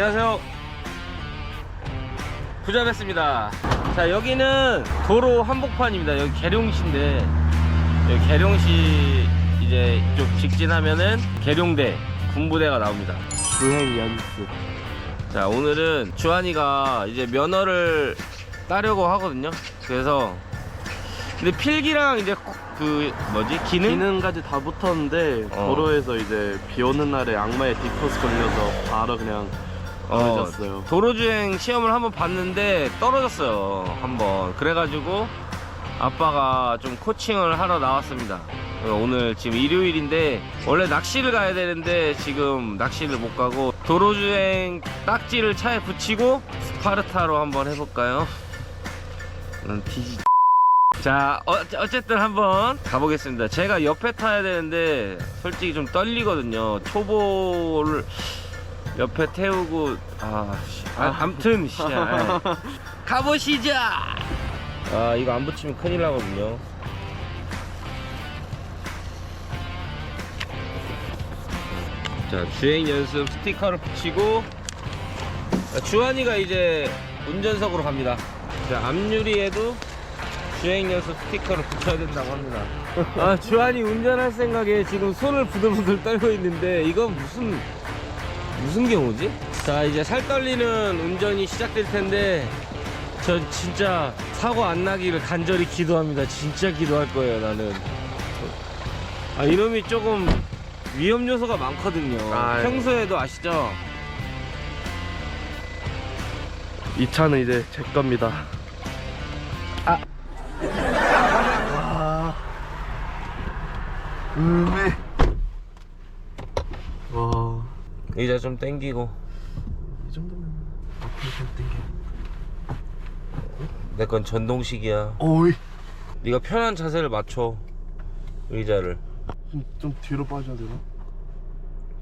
안녕하세요. 부자됐습니다. 자, 여기는 도로 한복판입니다. 여기 계룡시인데, 여기 계룡시 이제 이쪽 직진하면은 계룡대, 군부대가 나옵니다. 주행 연습. 자, 오늘은 주한이가 이제 면허를 따려고 하거든요. 그래서, 근데 필기랑 이제 그, 뭐지? 기능? 기능까지 다 붙었는데 어. 도로에서 이제 비 오는 날에 악마의 디코스 걸려서 바로 그냥 떨어졌어요. 도로주행 시험을 한번 봤는데 떨어졌어요. 한번. 그래가지고 아빠가 좀 코칭을 하러 나왔습니다. 오늘 지금 일요일인데 원래 낚시를 가야 되는데 지금 낚시를 못 가고 도로주행 딱지를 차에 붙이고 스파르타로 한번 해볼까요? 난 뒤지. 자, 어, 어쨌든 한번 가보겠습니다. 제가 옆에 타야 되는데 솔직히 좀 떨리거든요. 초보를 옆에 태우고 아, 씨. 아 암튼 씨. 아, 가보시죠. 아 이거 안 붙이면 큰일 나거든요. 자 주행 연습 스티커를 붙이고 자, 주한이가 이제 운전석으로 갑니다. 자 앞유리에도 주행 연습 스티커를 붙여야 된다고 합니다. 아 주한이 운전할 생각에 지금 손을 부들부들 떨고 있는데 이건 무슨 무슨 경우지? 자 이제 살 떨리는 운전이 시작될 텐데 전 진짜 사고 안 나기를 간절히 기도합니다 진짜 기도할 거예요 나는 아 이놈이 조금 위험 요소가 많거든요 아유. 평소에도 아시죠? 이 차는 이제 제 겁니다. 아. 와. 음메. 와. 의자 좀 땡기고 이 정도면 앞으로 좀 땡겨. 내 건 전동식이야 오이. 네가 편한 자세를 맞춰 의자를 좀, 좀 뒤로 빠져야 되나?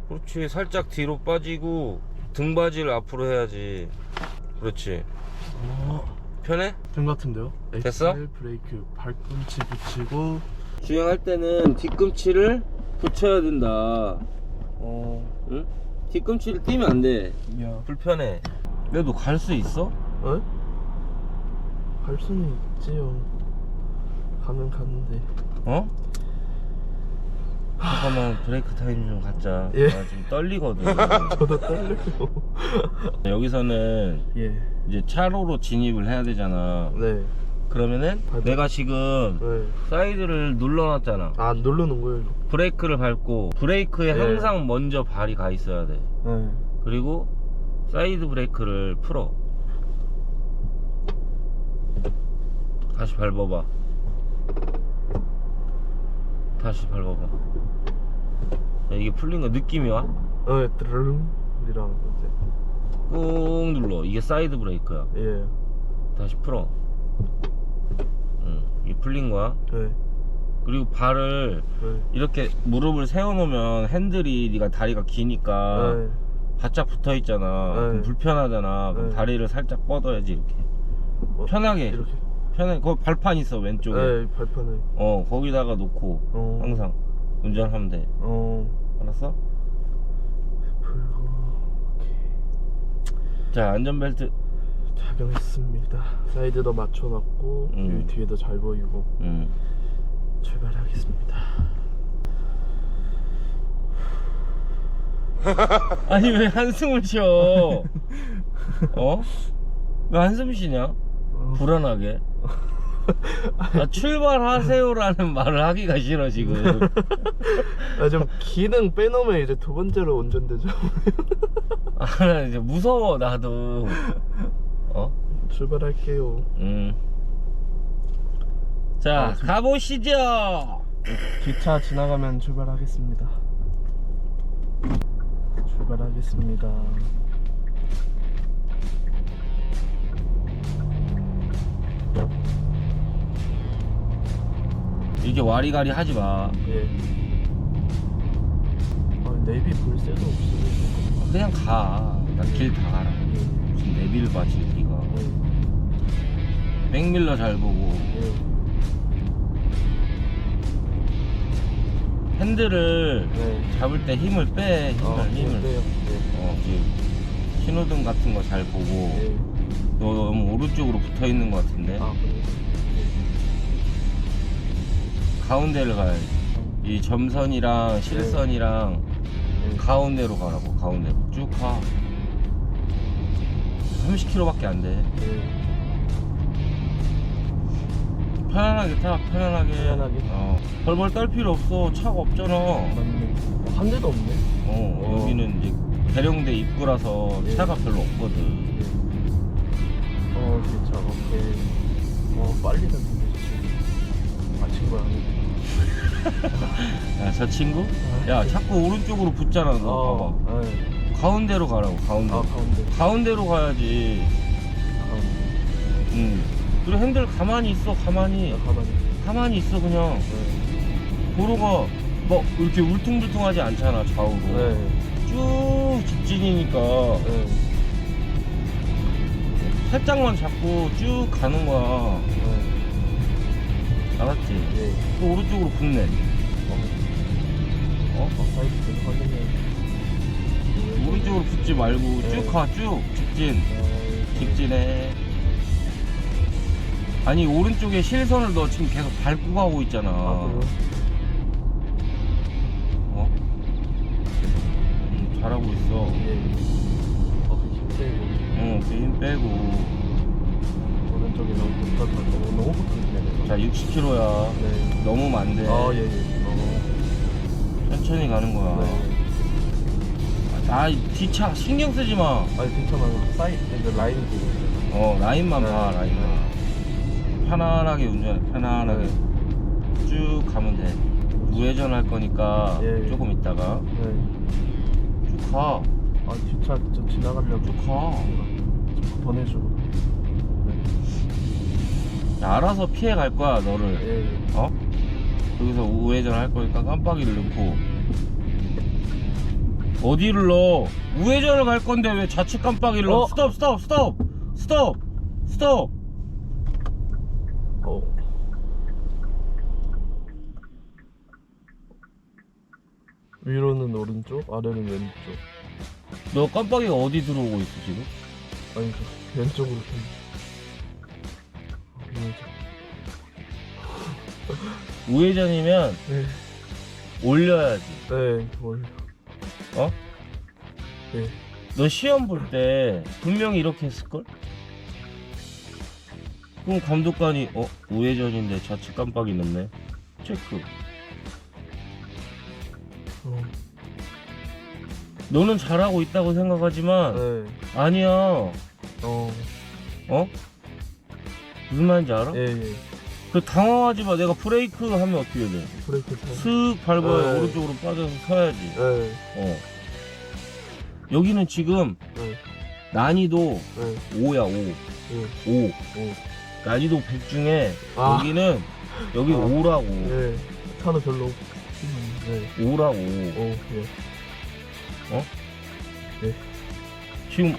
그렇지 살짝 뒤로 빠지고 등받이를 앞으로 해야지 그렇지 어. 편해? 된것 같은데요? 됐어? 엑셀 브레이크 발꿈치 붙이고 주행할 때는 뒤꿈치를 붙여야 된다. 어. 응? 뒤꿈치를 띄면 안 돼. 야. 불편해. 그래도 갈 수 있어? 어? 갈 수는 있지요. 가면 가는데. 어? 잠깐만 브레이크 타임 좀 갖자. 예. 나 지금 떨리거든. 저도 떨려요. 여기서는 예. 이제 차로로 진입을 해야 되잖아. 네. 그러면은 밟아. 내가 지금 네. 사이드를 눌러놨잖아. 아, 누르는 거예요. 브레이크를 밟고 브레이크에 예. 항상 먼저 발이 가 있어야 돼. 네. 그리고 사이드 브레이크를 풀어 다시 밟아봐 다시 밟아봐 야, 이게 풀린 거 느낌이 와? 어, 드르릉. 이랑 이제. 꾹 눌러 이게 사이드 브레이크야 예. 다시 풀어 응 이게 풀린 거야 네. 그리고 발을 네. 이렇게 무릎을 세워놓으면 핸들이 네가 다리가 기니까 네. 바짝 붙어 있잖아. 네. 그럼 불편하잖아. 그럼 네. 다리를 살짝 뻗어야지 이렇게. 어, 편하게. 이렇게. 편하게. 거기 발판 있어 왼쪽에. 네, 발판에. 어 거기다가 놓고 어. 항상 운전하면 돼. 어. 알았어? 자 안전벨트. 착용했습니다. 사이드도 맞춰놨고 음. 이 뒤에도 잘 보이고 음. 출발하겠습니다. 아니 왜 한숨을 쉬어? 어? 왜 한숨 쉬냐? 어. 불안하게. 아, 출발하세요라는 말을 하기가 싫어 지금. 아, 좀 기능 빼놓으면 이제 두 번째로 운전되죠. 아, 나 이제 무서워 나도. 어? 출발할게요. 음. 자, 아, 좀- 가보시죠. 기차 지나가면 출발하겠습니다. 출발하겠습니다. 이렇게 와리가리 하지 마. 예. 아, 내비 볼 새도 없어요. 그냥 가. 나길다 알아. 예. 무슨 내비를 봐, 지기가. 백밀러 잘 보고. 예. 핸들을 네. 잡을 때 힘을 빼. 힘을, 어, 힘을. 빼요. 예. 어, 신호등 같은 거 잘 보고 예. 너 너무 오른쪽으로 붙어 있는 것 같은데 아 그래요? 가운데를 가야지 이 점선이랑 실선이랑 예. 가운데로 가라고 가운데로 쭉가 30km밖에 안돼 예. 편안하게 타 편안하게 편안하게? 어. 벌벌 떨 필요 없어 차가 없잖아 맞네. 어, 한 대도 없네. 어, 어. 여기는 이제 대령대 입구라서 예. 차가 별로 없거든 예. 어 진짜 오케이. 어 빨리 됐는데 지금. 아 친구야. 야 저 친구? 야 자꾸 오른쪽으로 붙잖아 너 어. 봐봐 예. 가운데로 가라고 가운데 아 가운데. 가운데로 가야지 가운데. 응 그리고 핸들 가만히 있어 가만히 야, 가만히. 가만히 있어 그냥 네. 도로가 막 이렇게 울퉁불퉁하지 않잖아 좌우로 네. 쭉 직진이니까 네. 살짝만 잡고 쭉 가는 거야 네. 알았지? 예. 또 오른쪽으로 붙네 어. 어? 아 사이드 계속 확인해. 오른쪽으로 붙지 말고 네. 쭉가쭉 직진 아, 직진해 아니 오른쪽에 실선을 너 지금 계속 밟고 가고 있잖아 아 그래요? 어? 응, 잘하고 있어 예. 어 그 힘세고 응, 그힘 빼고 오른쪽에 너무 붙어서 너무 너무 붙었네. 자 60km야 네. 너무 안 돼 아 예예. 어. 천천히 가는 거야 네. 아 뒤차 신경 쓰지 마 아니 괜찮아. 사이드 이제 라인 보고 있어요. 어 라인만 봐 네. 라인만 편안하게 운전해 편안하게 네. 쭉 가면 돼 우회전 할 거니까 예. 조금 있다가 네. 쭉가 아 뒷차 저 지나가려고. 쭉 가. 자꾸 보내주고. 네. 야, 알아서 피해 갈 거야 너를 예. 예. 어? 여기서 우회전 할 거니까 깜빡이를 넣고 어디를 넣어 우회전을 갈 건데 왜 좌측 깜빡이를 넣어 어? 스톱 스톱 스톱 스톱 스톱 위로는 오른쪽, 아래는 왼쪽. 너 깜빡이가 어디 들어오고 있어 지금? 아니 저 왼쪽으로 좀. 왼쪽. 우회전이면 네. 올려야지 네. 뭘? 어? 네. 너 시험 볼 때 분명히 이렇게 했을걸? 그럼 감독관이 어? 우회전인데 좌측 깜빡이 넣네 체크 너는 잘하고 있다고 생각하지만 네. 아니야 어. 어? 무슨 말인지 알아? 예 예. 그 당황하지 마 내가 브레이크 하면 어떻게 돼? 브레이크 타. 슥 밟아야 네. 오른쪽으로 빠져서 서야지 네. 어 여기는 지금 네. 난이도 네. 5야 5 예. 5 오. 난이도 100 중에 아. 여기는 여기 아. 5라고 네. 차는 별로. 네. 5라고 오. 예. 지금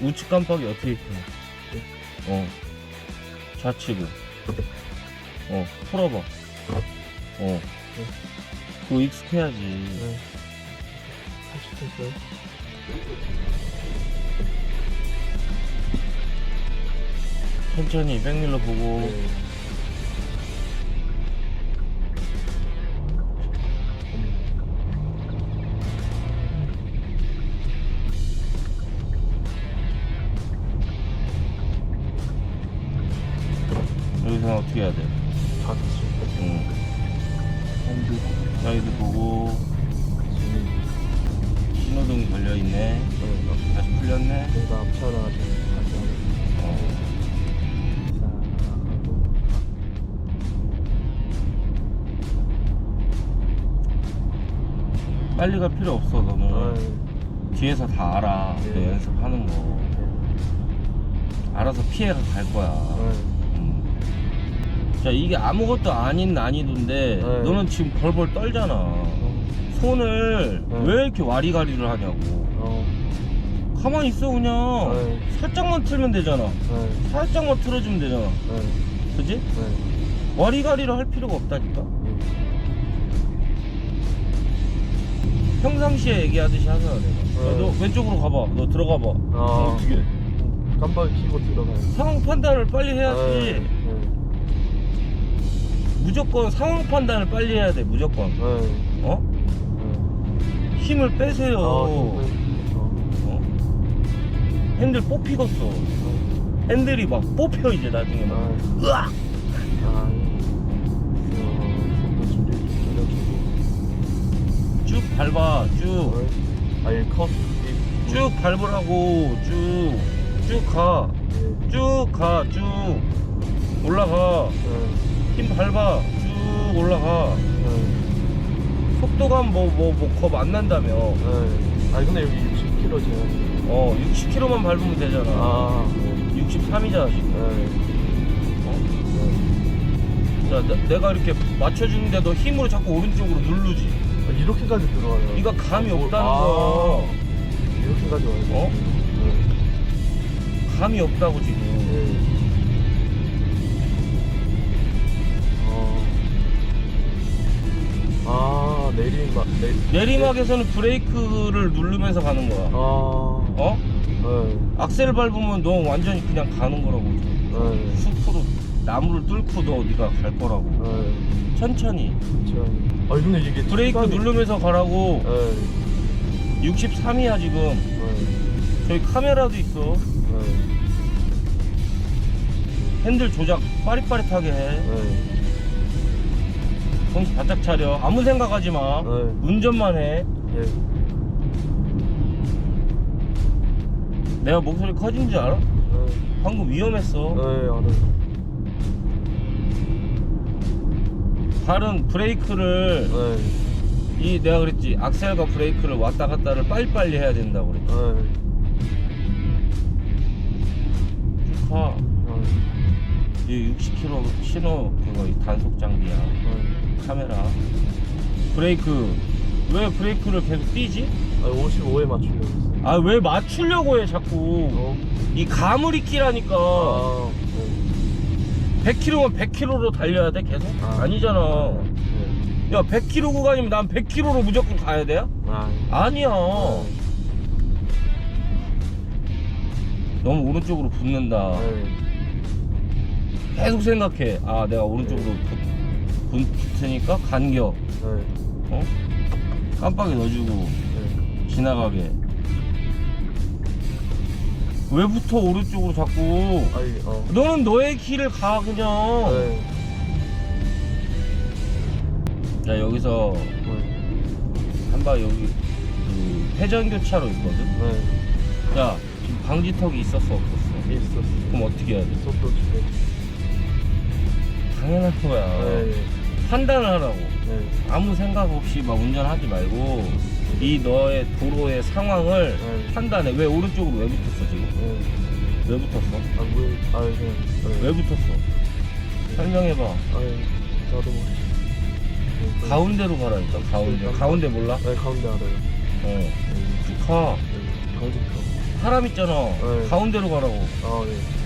우측 깜빡이 어떻게 켜? 어 좌측은 어 풀어봐 어 그거 익숙해야지 네. 됐어요. 천천히 백밀러 보고 네. 어떻게 해야 돼? 좌측. 응. 사이드 보고 진입. 신호등 걸려있네 네. 다시 풀렸네 내가 앞차라 어. 빨리 갈 필요 없어 너는 하고. 뒤에서 다 알아 네. 너 연습하는 거 알아서 피해가 갈 거야 음. 자 이게 아무것도 아닌 난이도인데 네. 너는 지금 벌벌 떨잖아 손을 네. 왜 이렇게 와리가리를 하냐고 어. 가만히 있어 그냥 네. 살짝만 틀면 되잖아 네. 살짝만 틀어주면 되잖아 네. 그지? 네. 와리가리를 할 필요가 없다니까 평상시에 얘기하듯이 하잖아 내가 야, 네. 너 왼쪽으로 가봐 너 들어가봐 아. 어떻게 깜빡이 켜고 들어가요. 상황 판단을 빨리 해야지 네. 네. 무조건 상황 판단을 빨리 해야 돼 무조건 네. 어? 네. 힘을 빼세요 아, 어. 어? 핸들 뽑히겠어 어. 핸들이 막 뽑혀 이제 나중에 막 아, 으악! 아. 쭉 밟아 쭉 어. 아예 컷. 쭉 밟으라고 쭉 쭉 가. 네. 쭉 가. 쭉 올라가. 네. 힘 밟아. 쭉 올라가. 네. 속도감 뭐 뭐뭐겁안 난다며. 네. 아니 근데 여기 60km지. 어 60km만 밟으면 되잖아. 아. 네. 63이잖아 지금. 네. 어? 자, 내, 내가 이렇게 맞춰주는데 너 힘으로 자꾸 오른쪽으로 누르지. 아, 이렇게까지 들어와요. 네가 감이 어, 없다는 아, 거. 이렇게까지 와요. 어? 네. 감이 없다고 지금. 아 내리막 내 내리막에서는 브레이크를 누르면서 가는 거야. 아. 어? 네. 악셀 밟으면 너 완전히 그냥 가는 거라고. 네. 숲으로 나무를 뚫고 너 네가 갈 거라고. 네. 천천히. 진짜. 아니 근데 이게 브레이크 시간이- 누르면서 가라고. 네. 63이야 지금. 네. 저기 카메라도 있어. 네. 핸들 조작 빠릿빠릿하게 해. 네. 정신 바짝 차려. 아무 생각하지 마. 네. 운전만 해. 예. 내가 목소리 커진 줄 알아? 네. 방금 위험했어. 네, 알아요. 발은 브레이크를 네. 이 내가 그랬지 악셀과 브레이크를 왔다 갔다를 빨리빨리 해야 된다고 그랬지. 네. 가. 네. 이 60km 신호 그거 이 단속 장비야. 네. 카메라. 브레이크. 왜 브레이크를 계속 뛰지? 아, 55에 맞추려고 했어요. 아 왜 맞추려고 해 자꾸. 어? 이 감을 익히라니까. 아, 네. 100km면 100km로 달려야 돼 계속? 아. 아니잖아. 네. 야 100km 구간이면 난 100km로 무조건 가야 돼요? 아, 아니야. 네. 너무 오른쪽으로 붙는다. 네. 계속 생각해. 아 내가 오른쪽으로 붙, 붙, 붙으니까 간격. 네. 어? 깜빡이 넣어주고 네. 지나가게. 왜 붙어 오른쪽으로 자꾸? 아이, 어. 너는 너의 길을 가 그냥. 네. 자 여기서 네. 한바 여기 그 회전 교차로 있거든. 네. 야 지금 방지턱이 있었어 없었어? 있었어. 그럼 어떻게 해야 돼? 속도 줄여. 당연한 거야. 네. 판단을 하라고. 네. 아무 생각 없이 막 운전하지 말고 이 너의 도로의 상황을 네. 판단해. 왜 오른쪽으로 왜 붙었어 지금? 네. 왜 붙었어? 아, 뭐, 아, 그냥. 네. 왜 붙었어? 설명해봐. 아, 나도 모르지. 네. 가운데로 가라니까 가운데. 가운데 몰라? 네, 가운데 알아요. 어. 네. 쭉 가. 네. 강직하고. 사람 있잖아. 네. 가운데로 가라고. 아, 네.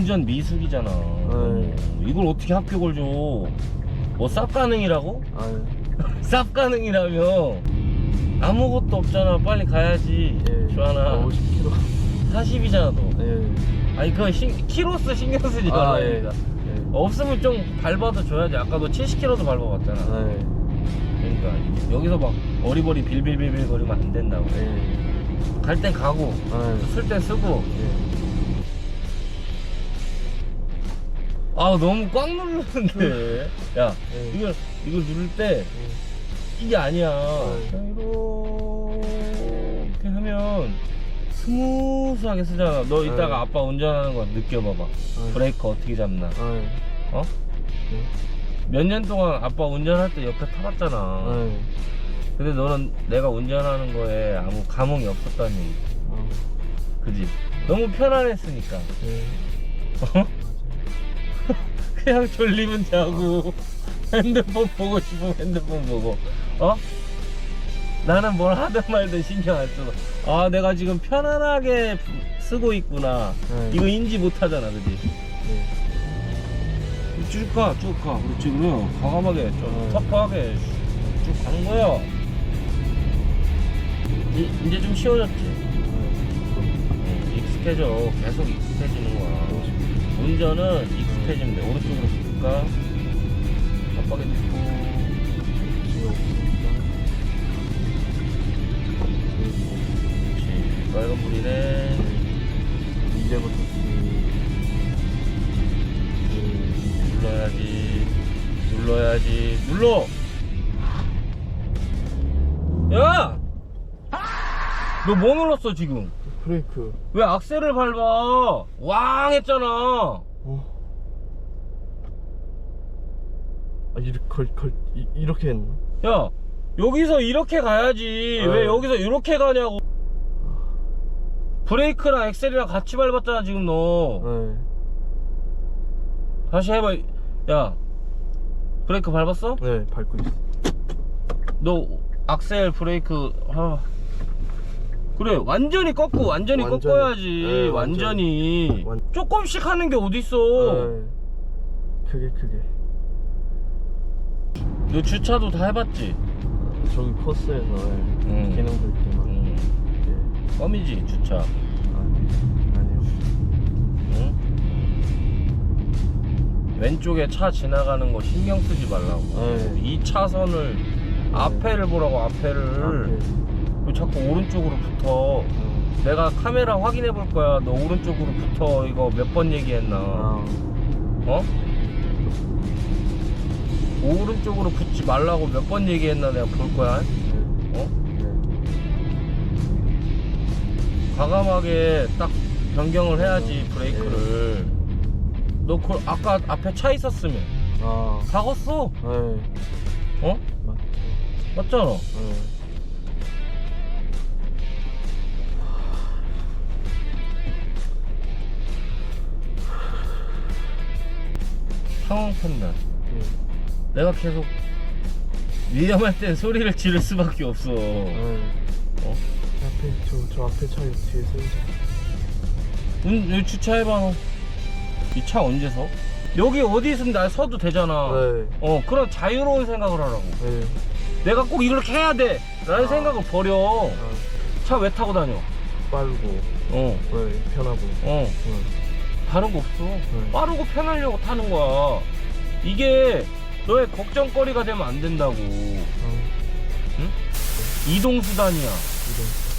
운전 미숙이잖아. 네. 이걸 어떻게 합격을 줘? 뭐 쌉 가능이라고? 아, 네. 쌉 가능이라며 아무것도 없잖아. 빨리 가야지. 예. 주하나. 50km. 40이잖아 너. 네. 아니 그거 신, 키로수 신경 쓰지 아, 말라. 예. 없으면 좀 밟아도 줘야지. 아까 너 70km도 밟아봤잖아. 네. 그러니까 여기서 막 어리버리 빌빌빌빌 거리면 안 된다고. 네. 갈땐 가고 네. 쓸땐 쓰고. 네. 아 너무 꽉 누르는데. 야 네. 이걸 이걸 누를 때 이게 아니야. 그냥 이렇게 하면 스무스하게 쓰잖아. 너 이따가 네. 아빠 운전하는 거 느껴봐봐. 네. 브레이크 어떻게 잡나. 네. 어? 네. 몇년 동안 아빠 운전할 때 옆에 타봤잖아. 네. 근데 너는 내가 운전하는 거에 아무 감흥이 없었다는 얘기 어, 그지? 너무 편안했으니까 네. 어? 그냥 졸리면 자고 핸드폰 보고 싶으면 핸드폰 보고 어? 나는 뭘 하든 말든 신경 안 써서 아 내가 지금 편안하게 부- 쓰고 있구나 네. 이거 인지 못하잖아 그지? 네. 쭉가 쭉가 그렇지 그래 과감하게 좀 어. 터프하게 쭉 가는 거야 이, 이제 좀 쉬워졌지? 응, 익숙해져 계속 거야 운전은 익숙해지면 돼 오른쪽으로 붙을까 깜빡이 듣고 빨간 불이네 이제부터 그, 눌러야지 눌러야지 눌러 야! 너 뭐 눌렀어 지금? 그 브레이크. 왜 악셀을 밟아? 왕 했잖아 어. 아, 이렇게, 걸, 걸, 이, 이렇게 했나? 야 여기서 이렇게 가야지 어. 왜 여기서 이렇게 가냐고 브레이크랑 엑셀이랑 같이 밟았잖아 지금 너 네. 다시 해봐 야 브레이크 밟았어? 네, 밟고 있어. 너 악셀 브레이크 아. 그래 완전히 꺾고 완전히 완전히. 꺾어야지 네, 완전히, 완- 조금씩 하는 게 어딨어 네. 크게, 크게. 너 주차도 다 해봤지? 저기 코스에서 네, 음. 기능들 때만. 응 네. 껌이지 주차 아, 아니요. 응? 왼쪽에 차 지나가는 거 신경 쓰지 말라고 네. 이 차선을 앞에를 보라고 앞에를 앞에. 왜 자꾸 오른쪽으로 붙어 어. 내가 카메라 확인해 볼 거야 너 오른쪽으로 붙어 이거 몇 번 얘기했나 아. 어? 오른쪽으로 붙지 말라고 몇 번 얘기했나 내가 볼 거야 네. 어? 네. 과감하게 딱 변경을 해야지 브레이크를 너 그, 아까 앞에 차 있었으면 아. 박았어 네. 어? 맞. 맞잖아 네. 상황 판단 네. 내가 계속 위험할 땐 소리를 지를 수밖에 없어 네. 어? 앞에 저, 저 앞에 차 뒤에 세우자. 응, 여기 주차해봐 이차 언제 서? 여기 어디 있으면 나 서도 되잖아 네. 어 그런 자유로운 생각을 하라고 네. 내가 꼭 이렇게 해야 돼 라는 아. 생각을 버려 아, 차 왜 타고 다녀 빠르고 어 네, 편하고. 어. 네. 다른 거 없어. 빠르고 편하려고 타는 거야. 이게 너의 걱정거리가 되면 안 된다고. 어, 이동 수단이야. 이런.